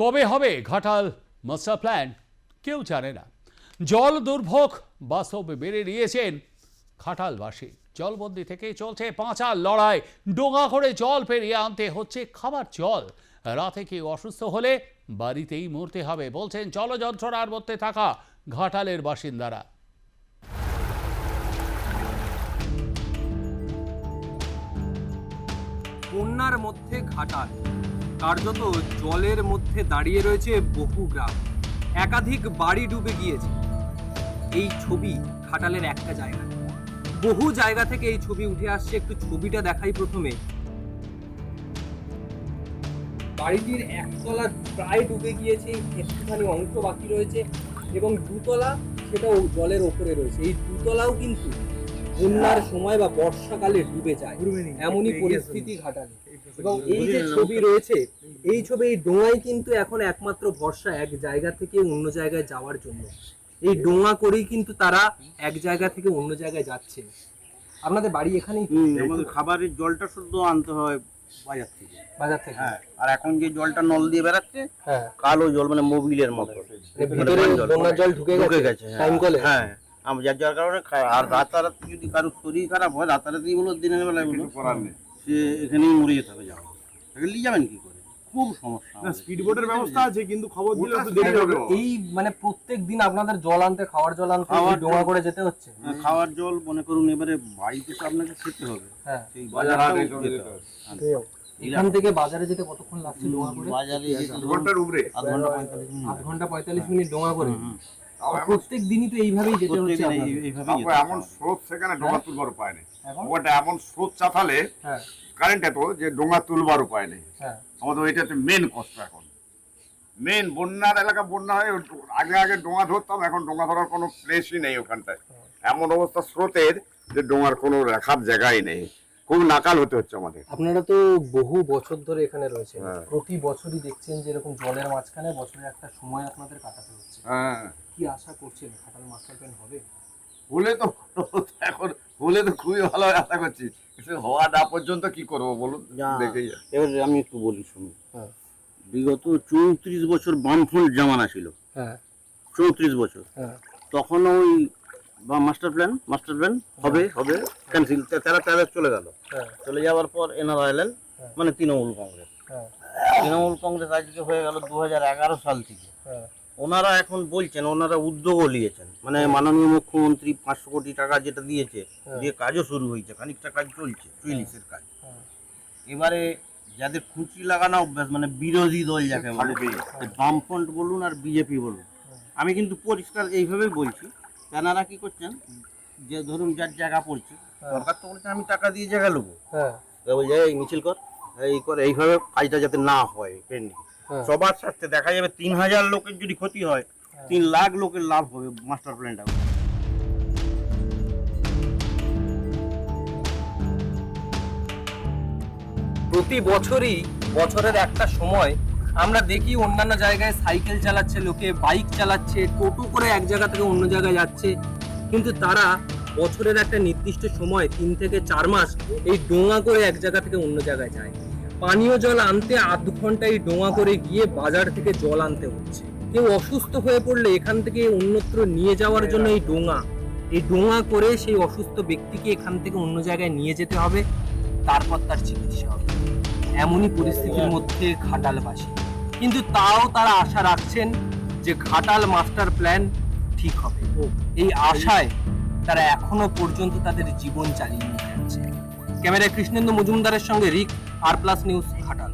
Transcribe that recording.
কবে হবে Ghatal master plan? কেউ জানে না। জল দুর্ভোগ বাস্তবে বেড়ে নিয়েছেন ঘাটালবাসী। জলবন্দি থেকে চলছে পাঁচার লড়াই। ডোঙা করে জল পেরিয়ে আনতে হচ্ছে খাবার জল। রাতে কেউ অসুস্থ হলে বাড়িতেই মরতে হবে বলছেন জলযন্ত্রণার মধ্যে থাকা ঘাটালের বাসিন্দারা। বন্যার মধ্যে ঘাটাল। কার্যত জলের মধ্যে দাঁড়িয়ে রয়েছে বহু গ্রাম। একাধিক বাড়ি ডুবে গিয়েছে। এই ছবি খাটালের একটা জায়গা বহু জায়গা থেকে এই ছবি উঠে আসছে। একটু ছবিটা দেখাই প্রথমে। বাড়িটির একতলা প্রায় ডুবে গিয়েছে। একটুখানি অংশ বাকি রয়েছে এবং দুতলা সেটাও জলের ওপরে রয়েছে। এই দুতলাও কিন্তু বন্যার সময় বা বর্ষাকালে ডুবে যায় এমনই পরিস্থিতি ঘাটালে। এবং এই যে ছবি রয়েছে এই ছবি এই ডোঙাই কিন্তু এখন একমাত্র ভরসা এক জায়গা থেকে অন্য জায়গায় যাওয়ার জন্য। এই ডোঙা করেই কিন্তু তারা এক জায়গা থেকে অন্য জায়গায় যাচ্ছে। আপনাদের বাড়ি এখানেই? আমাদের খাবারের জলটা শুদ্ধ আনতে হয় বাজার থেকে। বাজার থেকে? হ্যাঁ আর এখন যে জলটা নল দিয়ে বেড়াচ্ছে হ্যাঁ। কালো জল মানে মোবিলের মতো। মানে ভিতরে মানে জল। ঢুকে ঢুকে গেছে গেছে হ্যাঁ। টাইম কলে? হ্যাঁ। আমার যার যার কারণে আর রাতারাতি যদি কারোর শরীর খারাপ হয় রাতারাতি বলো দিনের বেলায় বলো সে এখানেই মরে যেতে হবে যাওয়া নিয়ে যাবেন কি করে? খুব সমস্যা না স্পিড বোটের ব্যবস্থা আছে কিন্তু খবর দিলে একটু দেরি হবে। এই মানে প্রত্যেক দিন আপনাদের জল আনতে খাওয়ার জল আনতে ডোঙা করে যেতে হচ্ছে? হ্যাঁ, খাওয়ার জল মনে করুন এবারে বাড়িতে তো আপনাকে খেতে হবে। হ্যাঁ। সেই বাজার হাটে হবে। এখান থেকে বাজারে যেতে কতক্ষণ লাগছে ডোঙা করে? বাজারে ঘণ্টার উপরে। আধ ঘণ্টা পঁয়তাল্লিশ মিনিট আধ ঘণ্টা পঁয়তাল্লিশ মিনিট ডোঙা করে। প্রত্যেক দিনই তো এইভাবেই যেতে হচ্ছে। এইভাবেই এমন স্রোত সেখানে ডোঙা তুলবার উপায় নেই। ওটা এমন স্রোত চাতালে হ্যাঁ। কারেন্ট এত যে ডোঙা তুলবার উপায় নেই। হ্যাঁ। আমাদের হচ্ছে মেন কষ্ট এখন। মেন বন্যার এলাকা বন্যা হয় আগে আগে ডোঙা ধরতাম এখন ডোঙা ধরার কোনো প্লেসই নেই ওখানটায়। এমন অবস্থা স্রোতের যে ডোঙার কোনো রাখার জায়গাই নেই। খুব নাকাল হতে হচ্ছে আমাদের। আপনারা তো বহু বছর ধরে এখানে রয়েছেন। হ্যাঁ। প্রতি বছরই দেখছেন যে এরকম জলের মাঝখানে বছরে একটা সময় আপনাদের কাটাতে হচ্ছে। হ্যাঁ। কি আশা করছেন? খাটাল মাস্টার প্ল্যান হবে? হলে তো এখন হলে তো খুবই ভালো আশা করছি। হওয়া না পর্যন্ত কি করব বলুন। দেখেই এবার আমি একটু বলি শুনুন। হ্যাঁ। বিগত চৌত্রিশ বছর বামফ্রন্ট জামানা ছিল। হ্যাঁ। চৌত্রিশ বছর। হ্যাঁ। তখন ওই বা মাস্টার প্ল্যান মাস্টার প্ল্যান হবে হবে ক্যান্সেল তারা তারা চলে গেল। হ্যাঁ। চলে যাওয়ার পর এনারা এলেন হ্যাঁ। মানে তৃণমূল কংগ্রেস। হ্যাঁ। তৃণমূল কংগ্রেস আজকে হয়ে গেল দু সাল থেকে। হ্যাঁ। ওনারা এখন বলছেন ওনারা উদ্যোগও নিয়েছেন। মানে মাননীয় মুখ্যমন্ত্রী পাঁচশো কোটি টাকা যেটা দিয়েছে হ্যাঁ। দিয়ে কাজও শুরু হয়েছে খানিকটা কাজ চলছে চুইলিশের কাজ। হ্যাঁ। এবারে যাদের খুঁচি লাগানো অভ্যাস মানে বিরোধী দল যাকে বামফ্রন্ট বলুন আর বিজেপি বলুন। আমি কিন্তু পরিষ্কার এইভাবেই বলছি তেনারা কি করছেন? যে ধরুন যার জায়গা পড়ছে সরকার তো বলছে আমি টাকা দিয়ে জায়গা নেব। হ্যাঁ। বলছে এই মিছিল কর এই কর এইভাবে কাজটা যাতে না হয় পেন্ডিং হ্যাঁ। সবার স্বার্থে দেখা যাবে তিন হাজার লোকের যদি ক্ষতি হয় তিন লাখ লোকের লাভ হবে মাস্টার প্ল্যানটা প্রতি বছরই বছরের একটা সময় আমরা দেখি অন্যান্য জায়গায় সাইকেল চালাচ্ছে, লোকে বাইক চালাচ্ছে, টোটো করে এক জায়গা থেকে অন্য জায়গায় যাচ্ছে। কিন্তু তারা বছরের একটা নির্দিষ্ট সময়, তিন থেকে চার মাস, এই ডোঙা করে এক জায়গা থেকে অন্য জায়গায় যায়। পানীয় জল আনতে আধ ঘণ্টা এই ডোঙা করে গিয়ে বাজার থেকে জল আনতে হচ্ছে। কেউ অসুস্থ হয়ে পড়লে এখান থেকে অন্যত্র নিয়ে যাওয়ার জন্য এই ডোঙা। এই ডোঙা করে সেই অসুস্থ ব্যক্তিকে এখান থেকে অন্য জায়গায় নিয়ে যেতে হবে, তারপর তার চিকিৎসা হবে। এমনই পরিস্থিতির মধ্যে ঘাটালবাসী। কিন্তু তাও তারা আশা রাখছেন যে ঘাটাল মাস্টার প্ল্যান ঠিক হবে। এই আশায় তারা এখনও পর্যন্ত তাদের জীবন চালিয়ে নিয়ে যাচ্ছে। ক্যামেরায় কৃষ্ণেন্দু মজুমদারের সঙ্গে রিক আর প্লাস নিউজ ঘাটাল।